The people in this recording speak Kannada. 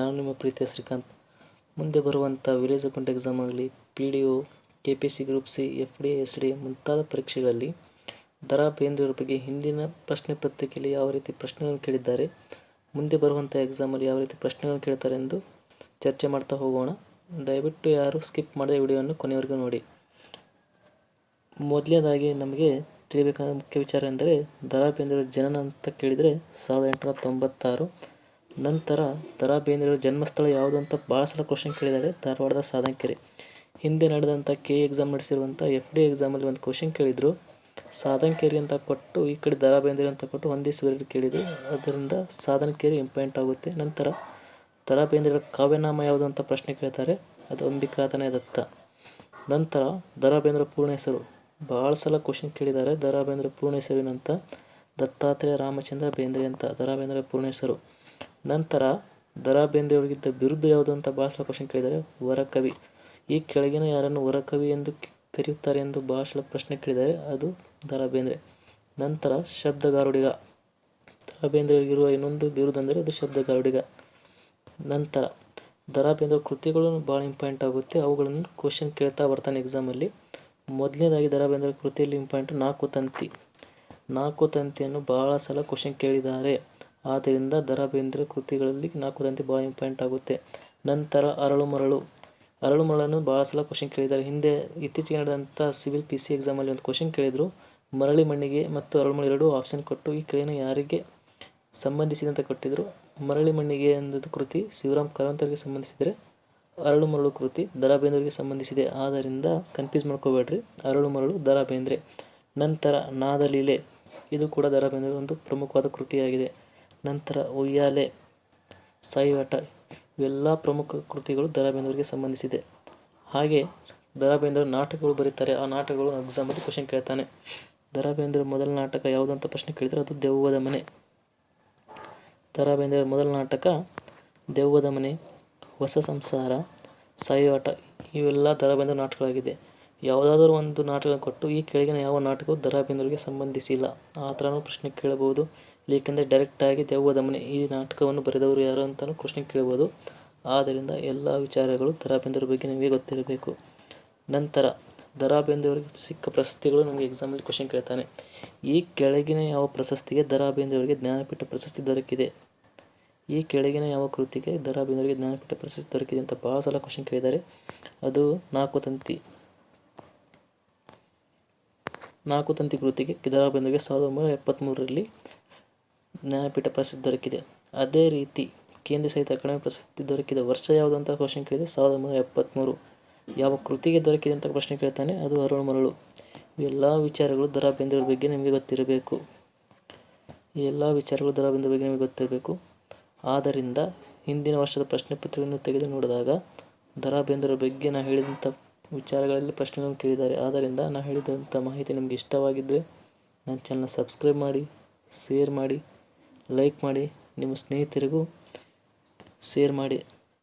ನಾನು ನಿಮ್ಮ ಪ್ರೀತಿಯ ಶ್ರೀಕಾಂತ್. ಮುಂದೆ ಬರುವಂಥ ವಿಲೇಜ್ ಅಕೌಂಟ್ ಎಕ್ಸಾಮ್ ಆಗಲಿ P D O K P C group C F D S D ಮುಂತಾದ ಪರೀಕ್ಷೆಗಳಲ್ಲಿ ದರ ಬೇಂದ್ರೆಯವ್ರ ಬಗ್ಗೆ ಹಿಂದಿನ ಪ್ರಶ್ನೆ ಪತ್ರಿಕೆಯಲ್ಲಿ ಯಾವ ರೀತಿ ಪ್ರಶ್ನೆಗಳನ್ನು ಕೇಳಿದ್ದಾರೆ, ಮುಂದೆ ಬರುವಂಥ ಎಕ್ಸಾಮಲ್ಲಿ ಯಾವ ರೀತಿ ಪ್ರಶ್ನೆಗಳನ್ನು ಕೇಳ್ತಾರೆ ಎಂದು ಚರ್ಚೆ ಮಾಡ್ತಾ ಹೋಗೋಣ. ದಯವಿಟ್ಟು ಯಾರು ಸ್ಕಿಪ್ ಮಾಡದೆ ವಿಡಿಯೋವನ್ನು ಕೊನೆಯವರೆಗೂ ನೋಡಿ. ಮೊದಲನೇದಾಗಿ ನಮಗೆ ತಿಳಿಬೇಕಾದ ಮುಖ್ಯ ವಿಚಾರ ಎಂದರೆ, ದರಾ ಜನನ ಅಂತ ಕೇಳಿದರೆ ಸಾವಿರದ ಎಂಟುನೂರ ತೊಂಬತ್ತಾರು ನಂತರ ದರಾ ಬೇಂದ್ರೆಯವರ ಜನ್ಮಸ್ಥಳ ಯಾವುದು ಅಂತ ಭಾಳ ಸಲ ಕ್ವಶನ್ ಕೇಳಿದ್ದಾರೆ ಧಾರವಾಡದ ಸಾಧನಕೆರೆ. ಹಿಂದೆ ನಡೆದಂಥ ಕೆ ಎಕ್ಸಾಮ್ ನಡೆಸಿರುವಂಥ ಎಫ್ ಡಿ ಎಕ್ಸಾಮಲ್ಲಿ ಒಂದು ಕ್ವಶನ್ ಕೇಳಿದರು. ಸಾಧನಕೆರೆ ಅಂತ ಕೊಟ್ಟು, ಈ ಕಡೆ ದರಾ ಬೇಂದ್ರೆ ಅಂತ ಕೊಟ್ಟು ಒಂದೇ ಸೂರ್ಯರು ಕೇಳಿದರು. ಅದರಿಂದ ಸಾಧನಕೆರೆ ಇಂಪಾರ್ಟೆಂಟ್ ಆಗುತ್ತೆ. ನಂತರ ದರಾ ಬೇಂದ್ರೆಯವರ ಕಾವ್ಯನಾಮ ಯಾವುದು ಅಂತ ಪ್ರಶ್ನೆ ಕೇಳ್ತಾರೆ, ಅದು ಅಂಬಿಕಾತನೇ ದತ್ತ. ನಂತರ ದರಾ ಬೇಂದ್ರ ಪೂರ್ಣ ಹೆಸರು. ಭಾಳ ಸಲ ಕ್ವಶನ್ ಕೇಳಿದ್ದಾರೆ ದರಾ ಬೇಂದ್ರ ಪೂರ್ಣ ಹೆಸರಿನಂತ ದತ್ತಾತ್ರೇಯ ರಾಮಚಂದ್ರ ಬೇಂದ್ರೆ ಅಂತ ದರಾ ಬೇಂದ್ರ ಪೂರ್ಣ ಹೆಸರು. ನಂತರ ದರಾ ಬೇಂದ್ರೆಯವರಿಗಿದ್ದ ಬಿರುದು ಯಾವುದು ಅಂತ ಪ್ರಶ್ನೆ ಕ್ವಶನ್ ಕೇಳಿದ್ದಾರೆ ವರಕವಿ. ಈ ಕೆಳಗಿನ ಯಾರನ್ನು ವರಕವಿ ಎಂದು ಕರೆಯುತ್ತಾರೆ ಎಂದು ಭಾಳ ಪ್ರಶ್ನೆ ಕೇಳಿದ್ದಾರೆ ಅದು ದರಾ ಬೇಂದ್ರೆ ನಂತರ ಶಬ್ದಗಾರುಡಿಗ. ದರಾ ಬೇಂದ್ರೆಯವರಿಗಿರುವ ಇನ್ನೊಂದು ಬಿರುದು ಅಂದರೆ ಅದು ಶಬ್ದಗಾರುಡಿಗ. ನಂತರ ದರಾ ಬೇಂದ್ರೆ ಕೃತಿಗಳು ಭಾಳ ಇಂಪಾರ್ಟೆಂಟ್ ಆಗುತ್ತೆ. ಅವುಗಳನ್ನು ಕ್ವಶನ್ ಕೇಳ್ತಾ ಬರ್ತಾನೆ ಎಕ್ಸಾಮಲ್ಲಿ ಮೊದಲನೇದಾಗಿ ದರಾ ಬೇಂದ್ರೆ ಕೃತಿಯಲ್ಲಿ ಇಂಪಾರ್ಟೆಂಟ್ ನಾಲ್ಕು ತಂತಿ. ನಾಲ್ಕು ತಂತಿಯನ್ನು ಭಾಳ ಸಲ ಕ್ವಶನ್ ಕೇಳಿದ್ದಾರೆ. ಆದ್ದರಿಂದ ದರಾ ಬೇಂದ್ರ ಕೃತಿಗಳಲ್ಲಿ ನಾಲ್ಕು ತಂತಿ ಭಾಳ ಇಂಪಾರ್ಟೆಂಟ್ ಆಗುತ್ತೆ. ನಂತರ ಅರಳು ಮರಳು ಅರಳು ಮರಳನ್ನು ಭಾಳ ಸಲ ಕ್ವಶನ್ ಕೇಳಿದ್ದಾರೆ. ಹಿಂದೆ ಇತ್ತೀಚೆಗೆ ನಡೆದಂಥ ಸಿವಿಲ್ ಪಿ ಸಿ ಎಕ್ಸಾಮಲ್ಲಿ ಒಂದು ಕ್ವಶನ್ ಕೇಳಿದರು. ಮರಳಿ ಮಣ್ಣಿಗೆ ಮತ್ತು ಅರಳು ಮರಳು ಎರಡು ಆಪ್ಷನ್ ಕೊಟ್ಟು ಈ ಕ್ರಿಯೆಯನ್ನು ಯಾರಿಗೆ ಸಂಬಂಧಿಸಿದಂತೆ ಕೊಟ್ಟಿದ್ದರು ಮರಳಿ ಮಣ್ಣಿಗೆ ಎಂದದ್ದು ಕೃತಿ, ಶಿವರಾಮ್ ಕಾರಂತರಿಗೆ ಸಂಬಂಧಿಸಿದರೆ ಅರಳು ಮರಳು ಕೃತಿ ದರಾ ಬೇಂದ್ರೆಗೆ ಸಂಬಂಧಿಸಿದೆ. ಆದ್ದರಿಂದ ಕನ್ಫ್ಯೂಸ್ ಮಾಡ್ಕೋಬೇಡ್ರಿ. ಅರಳು ಮರಳು ದರಾ ಬೇಂದ್ರೆ ನಂತರ ನಾದಲೀಲೆ. ಇದು ಕೂಡ ಬೇಂದ್ರೆ ಒಂದು ಪ್ರಮುಖವಾದ ಕೃತಿಯಾಗಿದೆ. ನಂತರ ಉಯ್ಯಾಲೆ, ಸಾಯಿವಾಟ ಇವೆಲ್ಲ ಪ್ರಮುಖ ಕೃತಿಗಳು ಬೇಂದ್ರೆಗೆ ಸಂಬಂಧಿಸಿದೆ. ಹಾಗೆ ಬೇಂದ್ರೆ ನಾಟಕಗಳು ಬರೀತಾರೆ. ಆ ನಾಟಕಗಳು ಎಕ್ಸಾಮಲ್ಲಿ ಕ್ವಶನ್ ಕೇಳ್ತಾನೆ. ಬೇಂದ್ರೆ ಮೊದಲ ನಾಟಕ ಯಾವುದಂತ ಪ್ರಶ್ನೆ ಕೇಳಿದರೆ ಅದು ದೆವ್ವದ ಮನೆ. ಬೇಂದ್ರೆ ಮೊದಲ ನಾಟಕ ದೆವ್ವದ ಮನೆ, ಹೊಸ ಸಂಸಾರ, ಸಾಯಿವಾಟ ಇವೆಲ್ಲ ಬೇಂದ್ರೆ ನಾಟಕಗಳಾಗಿದೆ. ಯಾವುದಾದ್ರೂ ಒಂದು ನಾಟಕ ಕೊಟ್ಟು ಈ ಕೆಳಗಿನ ಯಾವ ನಾಟಕವು ಬೇಂದ್ರೆಗೆ ಸಂಬಂಧಿಸಿಲ್ಲ. ಆ ಥರನೂ ಪ್ರಶ್ನೆ ಕೇಳಬಹುದು. ಏಕೆಂದರೆ ಡೈರೆಕ್ಟಾಗಿ ದೆವ್ವದ ಮನೆ ಈ ನಾಟಕವನ್ನು ಬರೆದವರು ಯಾರು ಅಂತಲೂ ಪ್ರಶ್ನೆ ಕೇಳ್ಬೋದು. ಆದ್ದರಿಂದ ಎಲ್ಲ ವಿಚಾರಗಳು ದರಾಬೇಂದ್ರ ಬಗ್ಗೆ ನಿಮಗೆ ಗೊತ್ತಿರಬೇಕು. ನಂತರ ದರಾ ಬೇಂದ್ರೆಯವರಿಗೆ ಸಿಕ್ಕ ಪ್ರಶಸ್ತಿಗಳು ನಮಗೆ ಎಕ್ಸಾಮಲ್ಲಿ ಕ್ವಶನ್ ಕೇಳ್ತಾನೆ. ಈ ಕೆಳಗಿನ ಯಾವ ಪ್ರಶಸ್ತಿಗೆ ಬೇಂದ್ರೆಯವರಿಗೆ ಜ್ಞಾನಪೀಠ ಪ್ರಶಸ್ತಿ ದೊರಕಿದೆ? ಈ ಕೆಳಗಿನ ಯಾವ ಕೃತಿಗೆ ಬೇಂದ್ರೆಗೆ ಜ್ಞಾನಪೀಠ ಪ್ರಶಸ್ತಿ ದೊರಕಿದೆ ಅಂತ ಭಾಳ ಸಲ ಕ್ವಶನ್ ಕೇಳಿದ್ದಾರೆ. ಅದು ನಾಲ್ಕು ತಂತಿ. ನಾಲ್ಕು ತಂತಿ ಕೃತಿಗೆ ದರಾಬೇಂದ್ರಿಗೆ ಸಾವಿರದ ಒಂಬೈನೂರ ಎಪ್ಪತ್ತ್ಮೂರರಲ್ಲಿ ಜ್ಞಾನಪೀಠ ಪ್ರಶಸ್ತಿ ದೊರಕಿದೆ. ಅದೇ ರೀತಿ ಕೇಂದ್ರ ಸಾಹಿತ್ಯ ಅಕಾಡೆಮಿ ಪ್ರಶಸ್ತಿ ದೊರಕಿದ. ವರ್ಷ ಯಾವುದು ಅಂತ ಕ್ವಶನ್ ಕೇಳಿದೆ ಸಾವಿರದ ಒಂಬೈನೂರ ಎಪ್ಪತ್ತ್ಮೂರು ಯಾವ ಕೃತಿಗೆ ದೊರಕಿದೆ ಅಂತ ಪ್ರಶ್ನೆ ಕೇಳ್ತಾನೆ, ಅದು ಅರುಳು ಮರಳು. ಎಲ್ಲ ವಿಚಾರಗಳು ದರ ಬೇಂದ್ರೆಯವ್ರ ಬಗ್ಗೆ ನಿಮಗೆ ಗೊತ್ತಿರಬೇಕು. ಎಲ್ಲ ವಿಚಾರಗಳು ದರ ಬೇಂದ್ರೆ ಬಗ್ಗೆ ನಿಮಗೆ ಗೊತ್ತಿರಬೇಕು. ಆದ್ದರಿಂದ ಹಿಂದಿನ ವರ್ಷದ ಪ್ರಶ್ನೆ ಪತ್ರಿಕೆಯನ್ನು ತೆಗೆದು ನೋಡಿದಾಗ, ದರ ಬೇಂದ್ರೆಯವ್ರ ಬಗ್ಗೆ ನಾನು ಹೇಳಿದಂಥ ವಿಚಾರಗಳಲ್ಲಿ ಪ್ರಶ್ನೆಗಳನ್ನು ಕೇಳಿದ್ದಾರೆ. ಆದ್ದರಿಂದ ನಾನು ಹೇಳಿದಂಥ ಮಾಹಿತಿ ನಿಮಗೆ ಇಷ್ಟವಾಗಿದ್ದರೆ ನನ್ನ ಚಾನಲ್ನ ಸಬ್ಸ್ಕ್ರೈಬ್ ಮಾಡಿ ಶೇರ್ ಮಾಡಿ. ಲೈಕ್ ಮಾಡಿ ನಿಮ್ಮ ಸ್ನೇಹಿತರಿಗೂ ಶೇರ್ ಮಾಡಿ.